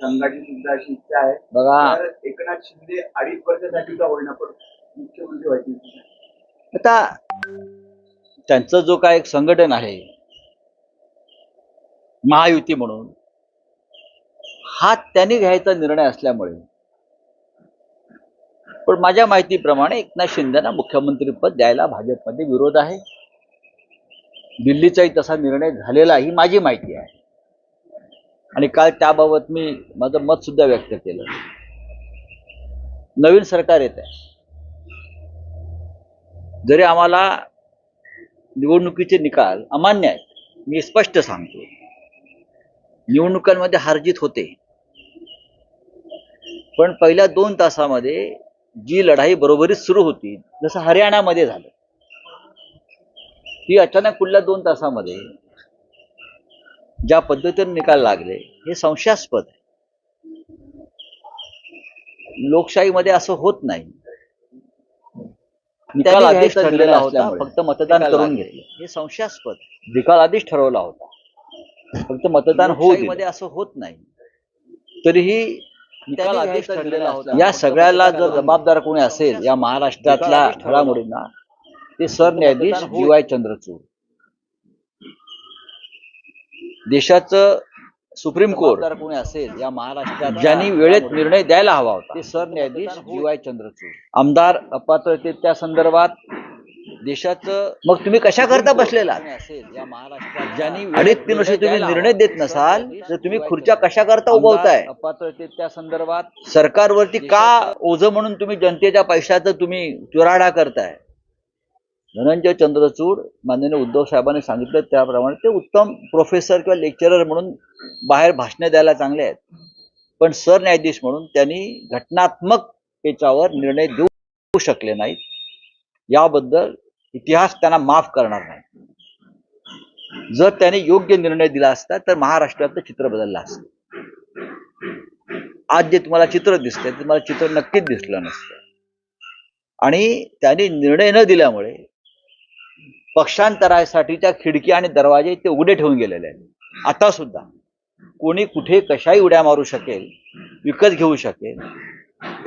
संघाची सुद्धा अशी इच्छा आहे. बघा. तर एकनाथ शिंदे अडीच वर्षासाठी का होईना पण मुख्यमंत्री व्हायची इच्छा आहे. आता त्यांचं जो काय एक संघटन आहे महायुती म्हणून हा त्यांनी घ्यायचा निर्णय असल्यामुळे पण माझ्या माहितीप्रमाणे एकनाथ शिंदेना मुख्यमंत्रीपद द्यायला भाजपमध्ये विरोध आहे. दिल्लीचाही तसा निर्णय झालेला ही माझी माहिती आहे. आणि काल त्याबाबत मी माझं मत सुद्धा व्यक्त केलं. नवीन सरकार येत आहे. जरी आम्हाला निवडणुकीचे निकाल अमान्य आहेत मी स्पष्ट सांगतो. निवडणुकांमध्ये हारजीत होते. पण पहिल्या दोन तासामध्ये जी लढाई बरोबरीच सुरू होती जसं हरियाणामध्ये झालं ती अचानक पुढल्या दोन तासामध्ये ज्या पद्धतीने निकाल लागले हे संशयास्पद आहे. लोकशाहीमध्ये असं होत नाही. निकाल आधीच ठरलेला होता फक्त मतदान करून घेतलं. हे संशयास्पद. निकाल आधीच ठरवला होता. फक्त मतदानमध्ये असं होत नाही. तरीही निकाल आधीच ठरलेला होता. या सगळ्याला जर जबाबदार कोणी असेल या महाराष्ट्रातल्या घडामोडींना ते सरन्यायाधीश वाय चंद्रचूड. देशाचं सुप्रीम कोर्ट कोणी असेल या महाराष्ट्रात ज्यांनी वेळेत निर्णय द्यायला हवा होता. ते सरन्यायाधीश जी वाय चंद्रचूड. आमदार अपात्रतेच्या संदर्भात देशाचं मग तुम्ही कशा करता बसलेला? असेल या महाराष्ट्रात ज्यांनी अडीच तीन वर्ष तुम्ही निर्णय देत नसाल तर तुम्ही खुर्च्या कशा करता उभवताय अपात्रतेच्या संदर्भात सरकारवरती का ओझं म्हणून तुम्ही जनतेच्या पैशाचं तुम्ही चुराडा करताय? धनंजय चंद्रचूड माननीय उद्धव साहेबांनी सांगितलं त्याप्रमाणे ते उत्तम प्रोफेसर किंवा लेक्चरर म्हणून बाहेर भाषणं द्यायला चांगले आहेत. पण सरन्यायाधीश म्हणून त्यांनी घटनात्मक याच्यावर निर्णय देऊ शकले नाहीत. याबद्दल इतिहास त्यांना माफ करणार नाही. जर त्याने योग्य निर्णय दिला असता तर महाराष्ट्रातलं चित्र बदललं असतं. आज जे तुम्हाला चित्र दिसतंय ते तुम्हाला चित्र नक्कीच दिसलं नसतं. आणि त्यांनी निर्णय न दिल्यामुळे पक्षांतरासाठीच्या खिडकी आणि दरवाजे ते उघडे ठेवून गेलेले आहेत. आता सुद्धा कोणी कुठे कशाही उड्या मारू शकेल विकत घेऊ शकेल.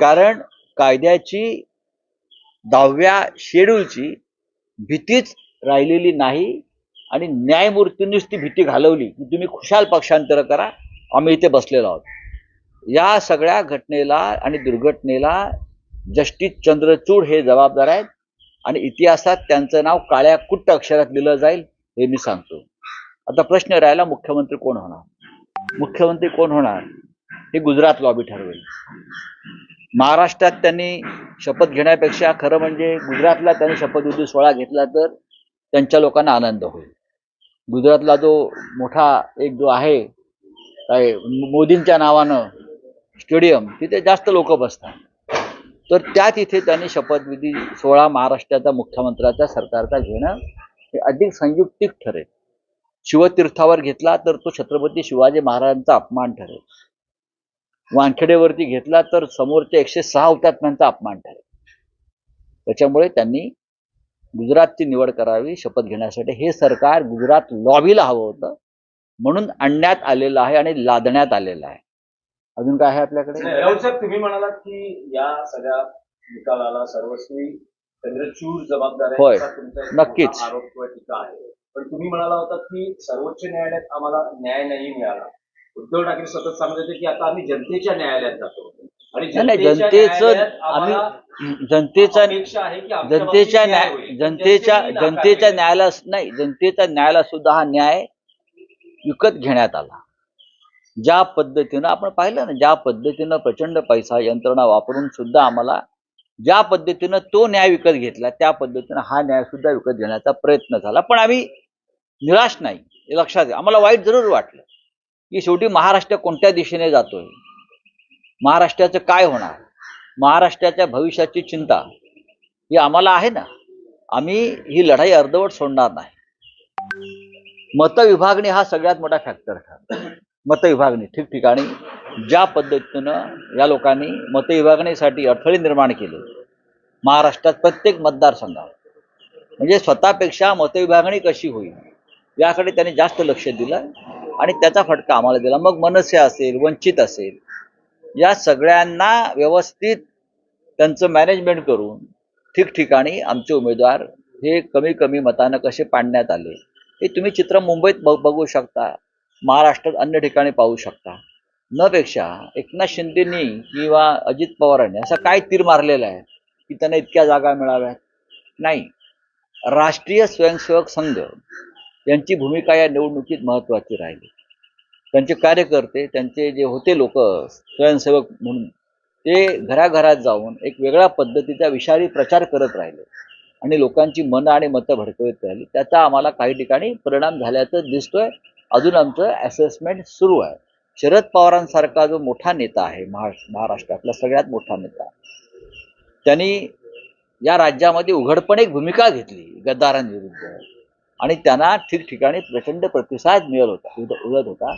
कारण कायद्याची दहाव्या शेड्यूलची भीतीच राहिलेली नाही आणि न्यायमूर्तींनीच ती भीती घालवली की तुम्ही खुशाल पक्षांतर करा आम्ही इथे बसलेलो आहोत. या सगळ्या घटनेला आणि दुर्घटनेला जस्टिस चंद्रचूड हे जबाबदार आहेत. आणि इतिहासात त्यांचं नाव काळ्या कुट्ट अक्षरात लिहिलं जाईल हे मी सांगतो. आता प्रश्न राहिला मुख्यमंत्री कोण होणार? मुख्यमंत्री कोण होणार? हे गुजरात लॉबी ठरवेल. महाराष्ट्रात त्यांनी शपथ घेण्यापेक्षा खरं म्हणजे गुजरातला त्यांनी शपथविधी सोहळा घेतला तर त्यांच्या लोकांना आनंद होईल. गुजरातला जो मोठा एक जो आहे काय मोदींच्या नावानं स्टेडियम तिथे जास्त लोक बसतात. तर त्या तिथे त्यांनी शपथविधी सोहळा महाराष्ट्राचा मुख्यमंत्र्याचा सरकारचा घेणं हे अधिक संयुक्तिक ठरेल. शिवतीर्थावर घेतला तर तो छत्रपती शिवाजी महाराजांचा अपमान ठरेल. वानखेडेवरती घेतला तर समोरच्या एकशे सहा हुतात्म्यांचा अपमान ठरेल. त्याच्यामुळे त्यांनी गुजरातची निवड करावी शपथ घेण्यासाठी. हे सरकार गुजरात लॉबीला हवं होतं. म्हणून आणण्यात आलेलं आहे आणि लादण्यात आलेलं आहे. अजून काय आहे आपल्याकडे राऊत साहेब तुम्ही म्हणालात की या सगळ्या निकालाला सर्वस्वी चंद्रचूड जबाबदार आहे होय. असा तुमचा एक नक्कीच. मोठा आरोप किंवा टीका आहे पण तुम्ही म्हणाला होता की सर्वोच्च न्यायालयात आम्हाला न्याय नाही मिळाला उद्धव ठाकरे सतत सांगत होते की आता आम्ही जनतेच्या न्यायालयात जातो आणि नाही नाही जनतेच्या जनतेचं न्यायालयात आम्ही आम्हाला जनतेचा अपेक्षा आहे की आमच्या जनतेच्या बाबतीत न्याय न्याय होईल. जनतेच्या जनतेने. जनतेच्या न्यायाला नाही जनतेच्या न्यायाला सुद्धा हा न्याय विकत घेण्यात आला ज्या पद्धतीनं आपण पाहिलं ना ज्या पद्धतीनं प्रचंड पैसा यंत्रणा वापरून सुद्धा आम्हाला ज्या पद्धतीनं तो न्याय विकत घेतला त्या पद्धतीनं हा न्याय सुद्धा विकत घेण्याचा प्रयत्न झाला. पण आम्ही निराश नाही. हे लक्षात घ्या. आम्हाला वाईट जरूर वाटलं की शेवटी महाराष्ट्र कोणत्या दिशेने जातोय? महाराष्ट्राचं काय होणार? महाराष्ट्राच्या भविष्याची चिंता ही आम्हाला आहे ना? आम्ही ही लढाई अर्धवट सोडणार नाही. मतविभागणी हा सगळ्यात मोठा फॅक्टर ठरतो मतविभागणी ठिकठिकाणी ज्या पद्धतीनं या लोकांनी मतविभागणीसाठी अडथळे निर्माण केले. महाराष्ट्रात प्रत्येक मतदारसंघात. म्हणजे स्वतःपेक्षा मतविभागणी कशी होईल याकडे त्यांनी जास्त लक्ष दिलं आणि त्याचा फटका आम्हाला दिला. मग मनसे असेल वंचित असेल या सगळ्यांना व्यवस्थित त्यांचं मॅनेजमेंट करून ठिकठिकाणी आमचे उमेदवार हे कमी कमी मतानं कसे पाडण्यात आले हे तुम्ही चित्र मुंबईत बघू शकता. महाराष्ट्रात अन्य ठिकाणी पाहू शकता. न पेक्षा एकनाथ शिंदेनी किंवा अजित पवारांनी असा काय तीर मारलेला आहे की त्यांना इतक्या जागा मिळाव्यात? नाही. राष्ट्रीय स्वयंसेवक संघ यांची भूमिका या निवडणुकीत महत्त्वाची राहिली. त्यांचे कार्यकर्ते त्यांचे जे होते लोक स्वयंसेवक म्हणून ते घराघरात जाऊन एक वेगळ्या पद्धतीचा विषारी प्रचार करत राहिले आणि लोकांची मनं आणि मतं भडकवत राहिली. त्याचा आम्हाला काही ठिकाणी परिणाम झाल्याचं दिसतोय. अजून आमचं असेसमेंट सुरू आहे. शरद पवारांसारखा जो मोठा नेता आहे महा महाराष्ट्रातला सगळ्यात मोठा नेता त्यांनी या राज्यामध्ये उघडपणे एक भूमिका घेतली गद्दारांविरुद्ध. आणि त्यांना ठिकठिकाणी प्रचंड प्रतिसाद मिळत होता उद- उलट होता.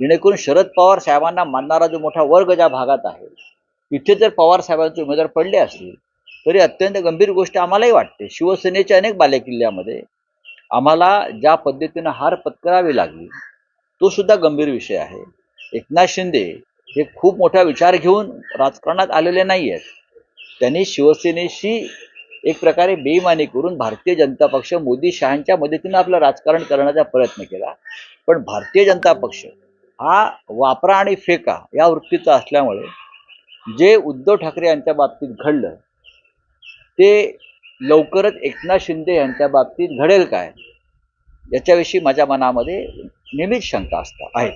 जेणेकरून शरद पवार साहेबांना मानणारा जो मोठा वर्ग ज्या भागात आहे तिथे जर पवार साहेबांचे उमेदवार पडले असतील तरी अत्यंत गंभीर गोष्ट आम्हालाही वाटते. शिवसेनेच्या अनेक बालेकिल्ल्यामध्ये आम्हाला ज्या पद्धतीनं हार पत्करावी लागली तो सुद्धा गंभीर विषय आहे. एकनाथ शिंदे हे खूप मोठा विचार घेऊन राजकारणात आलेले नाही आहेत त्यांनी शिवसेनेशी एक प्रकारे बेईमानी करून भारतीय जनता पक्ष मोदी शहांच्या मदतीनं आपलं राजकारण करण्याचा प्रयत्न केला. पण भारतीय जनता पक्ष हा वापरा आणि फेका या वृत्तीचा असल्यामुळे जे उद्धव ठाकरे यांच्या बाबतीत घडलं ते लवकरच एकनाथ शिंदे यांच्या बाबतीत घडेल काय? याच्याविषयी माझ्या मनामध्ये नेहमीच शंका असता आहे.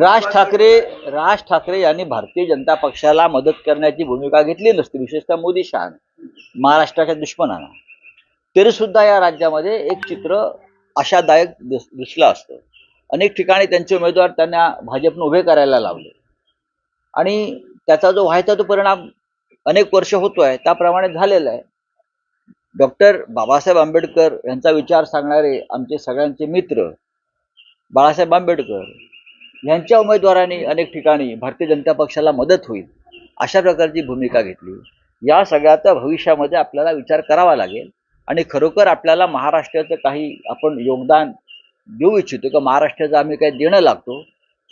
राज ठाकरे राज ठाकरे यांनी भारतीय जनता पक्षाला मदत करण्याची भूमिका घेतली नसती विशेषतः मोदी शहा. महाराष्ट्राच्या दुश्मनांना तरी सुद्धा या राज्यामध्ये एक चित्र आशादायक दिस दिसलं असतं. अनेक ठिकाणी त्यांचे उमेदवार त्यांना भाजपनं उभे करायला लावले. आणि त्याचा जो व्हायचा तो परिणाम अनेक वर्ष होतोय त्याप्रमाणे झालेला आहे. डॉक्टर बाबासाहेब आंबेडकर यांचा विचार सांगणारे आमचे सगळ्यांचे मित्र बाळासाहेब आंबेडकर यांच्या उमेदवारांनी अनेक ठिकाणी भारतीय जनता पक्षाला मदत होईल अशा प्रकारची भूमिका घेतली. या सगळ्याचा भविष्यामध्ये आपल्याला विचार करावा लागेल आणि खरोखर आपल्याला महाराष्ट्राचं काही आपण योगदान देऊ इच्छितो का महाराष्ट्राचं आम्ही काही देणं लागतो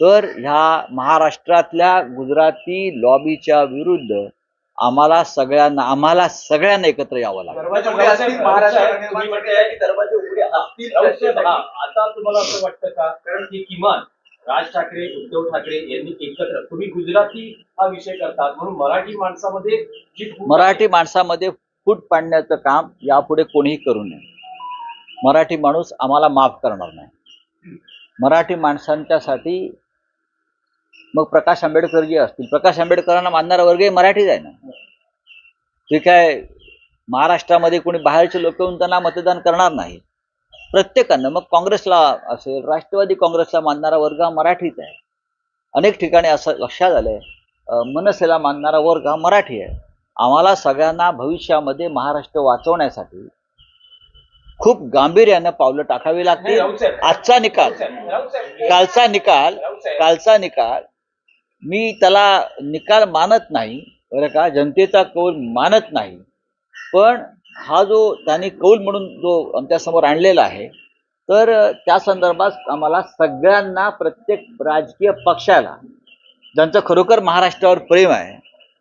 तर ह्या महाराष्ट्रातल्या गुजराती लॉबीच्या विरुद्ध आम्हाला सगळ्यांना आम्हाला सगळ्यांना एकत्र यावं लागेल. हा, आता तुम्हाला असं वाटतं का? कारण की किमान राज ठाकरे उद्धव ठाकरे यांनी एकत्र तुम्ही गुजराती हा विषय करतात. म्हणून मराठी माणसामध्ये जी मराठी माणसामध्ये फूट पाडण्याचं काम यापुढे कोणीही करू नये. मराठी माणूस आम्हाला माफ करणार नाही. मराठी माणसांच्यासाठी मग प्रकाश आंबेडकर जे असतील प्रकाश आंबेडकरांना मानणारा वर्गही मराठीच आहे ना? ते काय महाराष्ट्रामध्ये कोणी बाहेरचे लोक येऊन त्यांना मतदान करणार नाही. प्रत्येकानं मग काँग्रेसला असेल राष्ट्रवादी काँग्रेसला मानणारा वर्ग हा मराठीच आहे. अनेक ठिकाणी असं लक्षात आलंय मनसेला मानणारा वर्ग हा मराठी आहे. आम्हाला सगळ्यांना भविष्यामध्ये महाराष्ट्र वाचवण्यासाठी खूप गांभीर्यानं पावलं टाकावी लागतील. आजचा निकाल. कालचा निकाल. कालचा निकाल. मी त्याला निकाल मानत नाही बरं का? जनतेचा कौल मानत नाही. पण हा जो त्यांनी कौल म्हणून जो आमच्यासमोर आणलेला आहे तर त्या संदर्भात आम्हाला सगळ्यांना प्रत्येक राजकीय पक्षाला ज्यांचं खरोखर महाराष्ट्रावर प्रेम आहे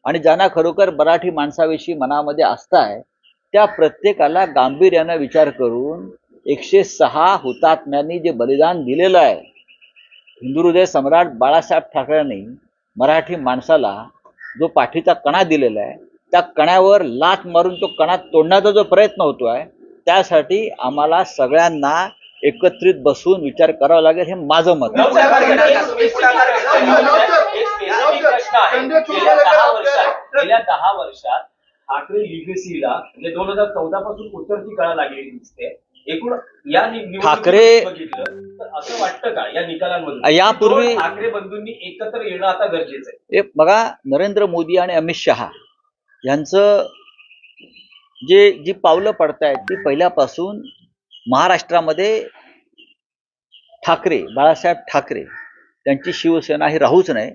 आणि ज्यांना खरोखर मराठी माणसाविषयी मनामध्ये आस्था आहे त्या प्रत्येकाला गांभीर्यानं विचार करून एकशे सहा हुतात्म्यांनी जे बलिदान दिलेलं आहे हिंदू हृदय सम्राट बाळासाहेब ठाकरेंनी मराठी माणसाला जो पाठीचा कणा दिलेला आहे त्या कण्यावर लाथ मारून तो कणा तोडण्याचा जो प्रयत्न होतो आहे त्यासाठी आम्हाला सगळ्यांना एकत्रित बसून विचार करावा लागेल हे माझं मत गेल्या दहा वर्षात ठाकरे लिगसीला म्हणजे दोन हजार चौदा पासून उतरती कळा लागलेली दिसते. एकूण या ठाकरे- असं वाटतं का या निकालांमधून? यापूर्वी- ठाकरे बंधूंनी एकत्र येणं आता गरजेचं आहे? हे बघा नरेंद्र मोदी आणि अमित शहा यांचं जे जी पावलं पडतायत ती पहिल्यापासून महाराष्ट्रामध्ये ठाकरे बाळासाहेब ठाकरे त्यांची शिवसेना ही राहूच नाही.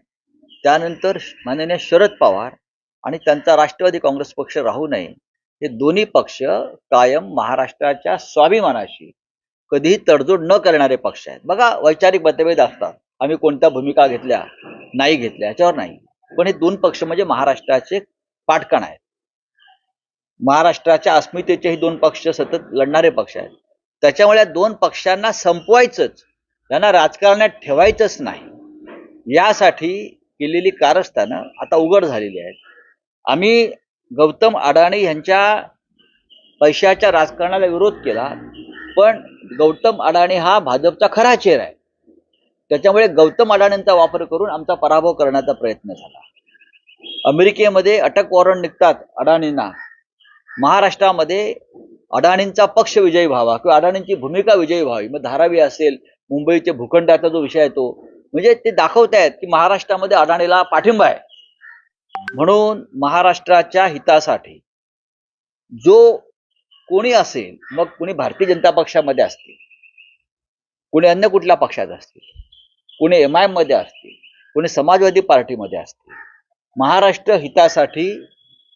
त्यानंतर माननीय शरद पवार आणि त्यांचा राष्ट्रवादी काँग्रेस पक्ष राहू नये. हे दोन्ही पक्ष कायम महाराष्ट्राच्या स्वाभिमानाशी कधीही तडजोड न करणारे पक्ष आहेत. बघा वैचारिक मतभेद असतात. आम्ही कोणत्या भूमिका घेतल्या नाही घेतल्या याच्यावर नाही. पण हे दोन पक्ष म्हणजे महाराष्ट्राचे पाठकण आहेत. महाराष्ट्राच्या अस्मितेचे हे दोन पक्ष सतत लढणारे पक्ष आहेत. त्याच्यामुळे या दोन पक्षांना संपवायचंच त्यांना राजकारणात ठेवायचंच नाही. यासाठी केलेली कारस्थानं आता उघड झालेली आहेत. आम्ही गौतम अडाणी यांच्या पैशाच्या राजकारणाला विरोध केला पण गौतम अडाणी हा भाजपचा खरा चेहरा आहे. त्याच्यामुळे गौतम अडाणींचा वापर करून आमचा पराभव करण्याचा प्रयत्न झाला. अमेरिकेमध्ये अटक वॉरंट निघतात अडाणींना. महाराष्ट्रामध्ये अडाणींचा पक्ष विजयी व्हावा किंवा अडाणींची भूमिका विजयी व्हावी. मग धारावी असेल मुंबईचे भूखंडाचा जो विषय आहे तो. म्हणजे ते दाखवतायत की महाराष्ट्रामध्ये अडाणीला पाठिंबा आहे. म्हणून महाराष्ट्राच्या हितासाठी जो कोणी असेल मग कोणी भारतीय जनता पक्षामध्ये असतील कोणी अन्य कुठल्या पक्षात असतील कोणी एम आयमध्ये असतील कोणी समाजवादी पार्टीमध्ये असतील महाराष्ट्र हितासाठी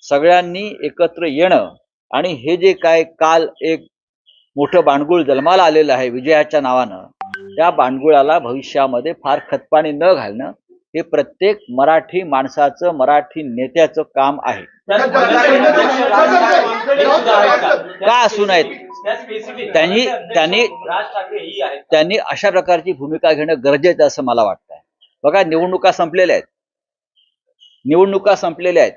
सगळ्यांनी एकत्र येणं आणि हे जे काय काल एक मोठं बाणगुळ जन्माला आलेलं आहे विजयाच्या नावानं त्या बांडगुळाला भविष्यामध्ये फार खतपाणी न घालणं हे प्रत्येक मराठी माणसाचं मराठी नेत्याचं काम आहे. का? असू नयेत? त्यांनी- त्यांनी- ही त्यांनी अशा प्रकारची भूमिका घेणं गरजेचं असं मला वाटतंय. बघा निवडणुका संपलेल्या आहेत. निवडणुका संपलेल्या आहेत.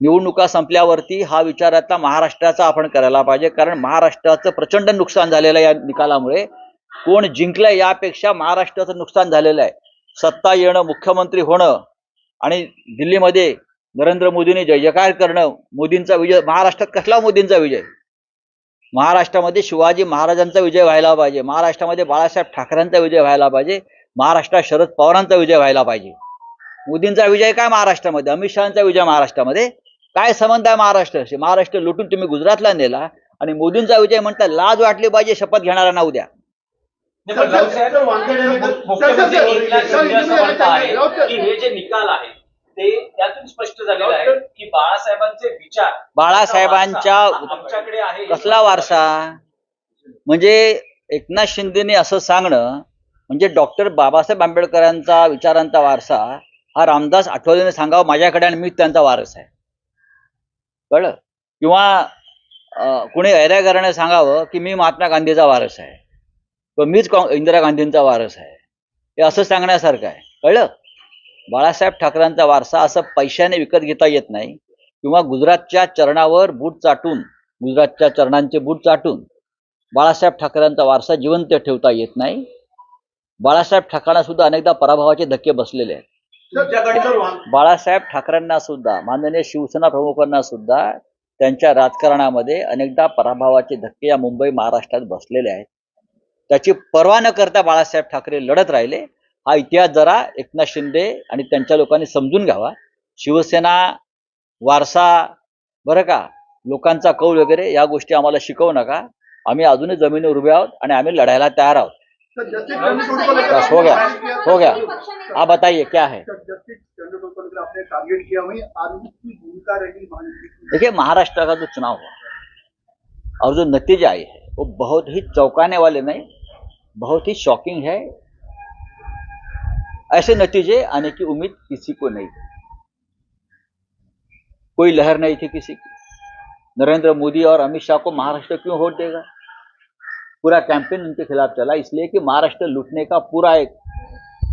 निवडणुका संपल्यावरती हा विचार आता महाराष्ट्राचा आपण करायला पाहिजे. कारण महाराष्ट्राचं प्रचंड नुकसान झालेलं आहे या निकालामुळे. कोण जिंकलंय यापेक्षा महाराष्ट्राचं नुकसान झालेलं आहे. सत्ता येणं मुख्यमंत्री होणं आणि दिल्लीमध्ये नरेंद्र मोदींनी जय जयकार करणं मोदींचा विजय महाराष्ट्रात कसला मोदींचा विजय? महाराष्ट्रामध्ये शिवाजी महाराजांचा विजय व्हायला पाहिजे. महाराष्ट्रामध्ये बाळासाहेब ठाकरेंचा विजय व्हायला पाहिजे. महाराष्ट्रात शरद पवारांचा विजय व्हायला पाहिजे. मोदींचा विजय काय महाराष्ट्रामध्ये? अमित शहाचा विजय महाराष्ट्रामध्ये? काय संबंध आहे महाराष्ट्राशी महाराष्ट्र लुटून तुम्ही गुजरातला नेला आणि मोदींचा विजय म्हणता लाज वाटली पाहिजे शपथ घेणाऱ्यांना उद्या. हे जे निकाल आहे ते त्यातून स्पष्ट झालेलं आहे की बाळासाहेबांचे विचार बाळासाहेबांच्या वारसा हा आमच्याकडे आहे कसला वारसा म्हणजे एकनाथ शिंदेने असं सांगणं म्हणजे डॉक्टर बाबासाहेब आंबेडकरांचा विचारांचा वारसा हा रामदास आठवलेने सांगावं माझ्याकडे आणि मी त्यांचा वारस आहे कळलं किंवा कुणी ऐऱ्यागाराने सांगावं की मी महात्मा गांधीचा वारस आहे किंवा मीच काँ- इंदिरा गांधींचा वारस आहे. हे असं सांगण्यासारखं आहे. कळलं? बाळासाहेब ठाकरेंचा वारसा असं पैशाने विकत घेता येत नाही किंवा गुजरातच्या चरणावर बूट चाटून गुजरातच्या चरणांचे बूट चाटून बाळासाहेब ठाकरेंचा वारसा जिवंत ठेवता येत नाही. बाळासाहेब ठाकरेंना सुद्धा अनेकदा पराभवाचे धक्के बसलेले आहेत. बाळासाहेब ठाकरेंना सुद्धा माननीय शिवसेना प्रमुखांना सुद्धा त्यांच्या राजकारणामध्ये अनेकदा पराभवाचे धक्के या मुंबई महाराष्ट्रात बसलेले आहेत. त्याची पर्वा न करता बाळासाहेब ठाकरे लढत राहिले. हा इतिहास जरा एकनाथ शिंदे आणि त्यांच्या लोकांनी समजून घ्यावा. शिवसेना वारसा बरं का लोकांचा कौल वगैरे या गोष्टी आम्हाला शिकवू नका. आम्ही अजूनही जमिनीवर उभे आहोत आणि आम्ही लढायला तयार आहोत. बस हो गया हो गया. आप बताइए क्या है? देखिए महाराष्ट्र का जो चुनाव हुआ और जो नतीजे आई है वो बहुत ही चौंकाने वाले नहीं बहुत ही शॉकिंग है। ऐसे नतीजे आने की उम्मीद किसी को नहीं कोई लहर नहीं थी किसी की। नरेंद्र मोदी और अमित शाह को महाराष्ट्र क्यों वोट देगा? पूरा कैंपेन उनके खिलाफ चला, इसलिए कि महाराष्ट्र लूटने का पूरा एक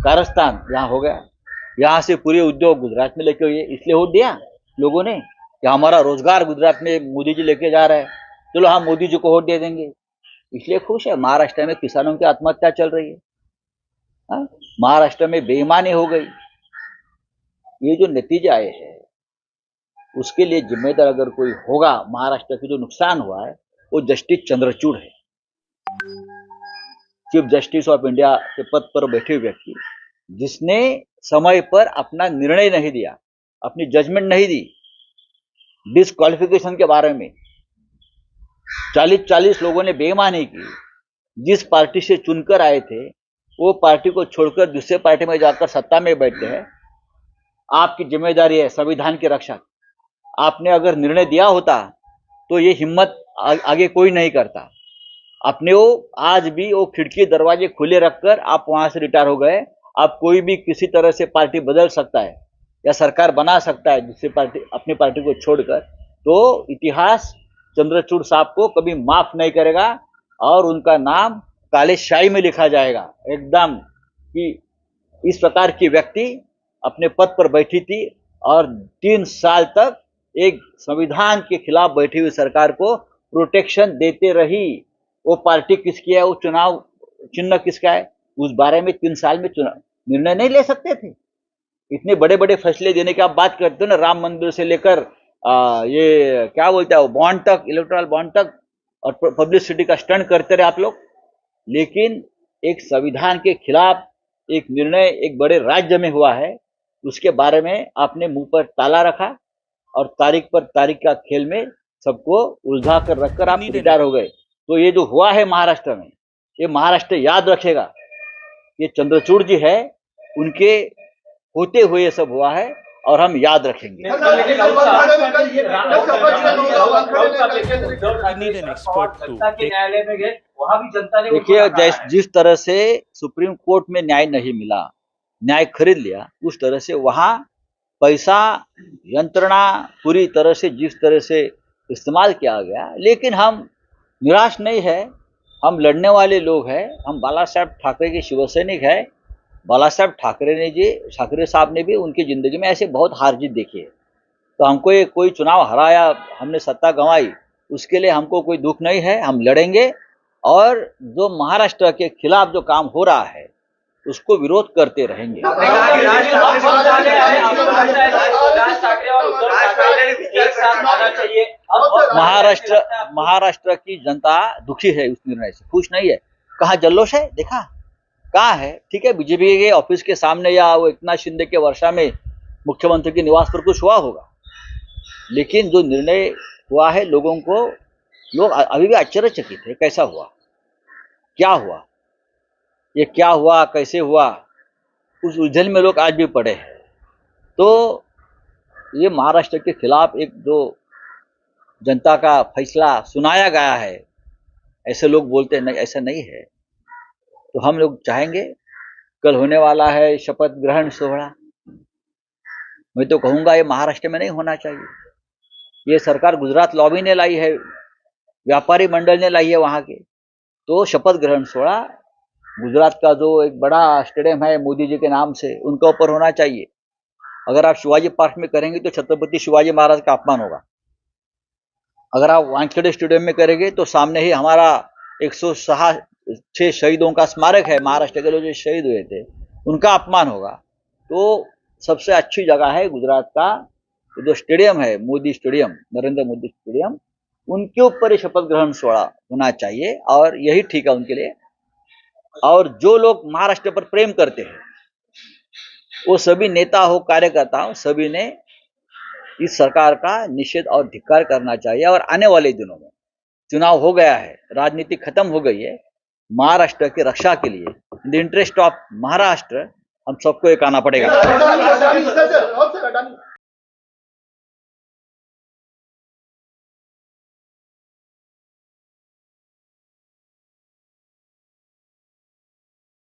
कारस्तान यहाँ हो गया। यहाँ से पूरे उद्योग गुजरात में लेके हुए इसलिए वोट दिया लोगों ने। कि हमारा रोज़गार गुजरात में मोदी जी लेके जा रहे हैं। चलो हम मोदी जी को वोट दे देंगे। इसलिए खुश है, महाराष्ट्र में किसानों की आत्महत्या चल रही है। हाँ? महाराष्ट्र में बेईमानी हो गई। ये जो नतीजे आए हैं, उसके लिए जिम्मेदार अगर कोई होगा, महाराष्ट्र की जो नुकसान हुआ है, वो जस्टिस चंद्रचूड़ है। चीफ जस्टिस ऑफ़ इंडिया के पद पर बैठे व्यक्ति, जिसने समय पर अपना निर्णय नहीं दिया, अपनी जजमेंट नहीं दी डिस्क्वालिफिकेशन के बारे में। चालीस चालीस लोगों ने बेईमानी की। जिस पार्टी से चुनकर आए थे, वो पार्टी को छोड़कर दूसरे पार्टी में जाकर सत्ता में बैठे हैं। आपकी ज़िम्मेदारी है संविधान की रक्षा। आपने अगर निर्णय दिया होता तो ये हिम्मत आगे कोई नहीं करता। अपने वो, आज भी वो खिड़की दरवाजे खुले रखकर आप वहाँ से रिटायर हो गए। आप कोई भी किसी तरह से पार्टी बदल सकता है या सरकार बना सकता है जिससे पार्टी, अपनी पार्टी को छोड़कर तो इतिहास चंद्रचूड़ साहब को कभी माफ़ नहीं करेगा और उनका नाम काले शाही में लिखा जाएगा। एकदम कि इस प्रकार की व्यक्ति अपने पद पर बैठी थी और तीन साल तक एक संविधान के खिलाफ बैठी हुई सरकार को प्रोटेक्शन देते रही। वो पार्टी किसकी है? वो चुनाव चिन्ह किसका है? उस बारे में तीन साल में चुनाव निर्णय नहीं ले सकते थे। इतने बड़े बड़े फैसले देने की आप बात करते हो ना, राम मंदिर से लेकर आ, ये क्या बोलते हैं बॉन्ड तक इलेक्ट्रल बॉन्ड तक और पब्लिसिटी का स्टंट करते रहे आप लोग। लेकिन एक संविधान के खिलाफ एक निर्णय एक बड़े राज्य में हुआ है उसके बारे में आपने मुँह पर ताला रखा और तारीख पर तारीख का खेल में सबको उलझा कर रखकर आप रिटायर हो गए। तो ये जो हुआ है महाराष्ट्र में ये महाराष्ट्र याद रखेगा। ये चंद्रचूड़ जी है उनके होते हुए ये सब हुआ है। और हम याद रखेंगे। देखिए। जिस तरह से सुप्रीम कोर्ट में न्याय नहीं मिला न्याय खरीद लिया उस तरह से वहाँ पैसा यंत्रणा पूरी तरह से जिस तरह से इस्तेमाल किया गया लेकिन हम निराश नहीं है। हम लड़ने वाले लोग हैं। हम बाला साहब ठाकरे के शिवसैनिक है। बाला साहब ठाकरे ने जी ठाकरे साहब ने भी उनकी ज़िंदगी में ऐसे बहुत हार जीत देखी है। तो हमको ये कोई चुनाव हराया हमने सत्ता गंवाई उसके लिए हमको कोई दुख नहीं है हम लड़ेंगे और जो महाराष्ट्र के खिलाफ जो काम हो रहा है उसको विरोध करते रहेंगे। महाराष्ट्र। महाराष्ट्र की जनता दुखी है उस निर्णय से खुश नहीं है। कहा जल्लोष है? देखा। कहाँ है, ठीक है? बीजेपी के ऑफ़िस के सामने या वो इतना शिंदे के वर्षा में मुख्यमंत्री के निवास पर कुछ हुआ होगा। लेकिन जो निर्णय हुआ है, लोगों को, लोग अभी भी आश्चर्यचकित है, कैसा हुआ? क्या हुआ? ये क्या हुआ? कैसे हुआ? उस उलझन में लोग आज भी पड़े हैं। तो ये महाराष्ट्र के खिलाफ एक जो जनता का फैसला सुनाया गया है, ऐसे लोग बोलते हैं, नहीं, ऐसा नहीं है। तो हम लोग चाहेंगे, कल होने वाला है शपथ ग्रहण सोहरा मैं तो कहूँगा ये महाराष्ट्र में नहीं होना चाहिए। ये सरकार गुजरात लॉबी ने लाई है, व्यापारी मंडल ने लाई है वहाँ के। तो शपथ ग्रहण सोहरा गुजरात का जो एक बड़ा स्टेडियम है मोदी जी के नाम से, उनके ऊपर होना चाहिए। अगर आप शिवाजी पार्क में करेंगे तो छत्रपति शिवाजी महाराज का अपमान होगा। अगर आप वानखेड़े स्टेडियम में करेंगे तो सामने ही हमारा 106 छह शहीदों का स्मारक है, महाराष्ट्र के लोग जो शहीद हुए थे, उनका अपमान होगा। तो सबसे अच्छी जगह है गुजरात का जो स्टेडियम है, मोदी स्टेडियम, नरेंद्र मोदी स्टेडियम, उनके ऊपर ही शपथ ग्रहण सोड़ा होना चाहिए और यही ठीक है उनके लिए। और जो लोग महाराष्ट्र पर प्रेम करते हैं, वो सभी नेता हो, कार्यकर्ता हो, सभी ने इस सरकार का निषेध और धिक्कार करना चाहिए। और आने वाले दिनों में चुनाव हो गया है, राजनीति खत्म हो गई है महाराष्ट्र की रक्षा के लिए in the interest of Maharashtra हम सबको एक आना पड़ेगा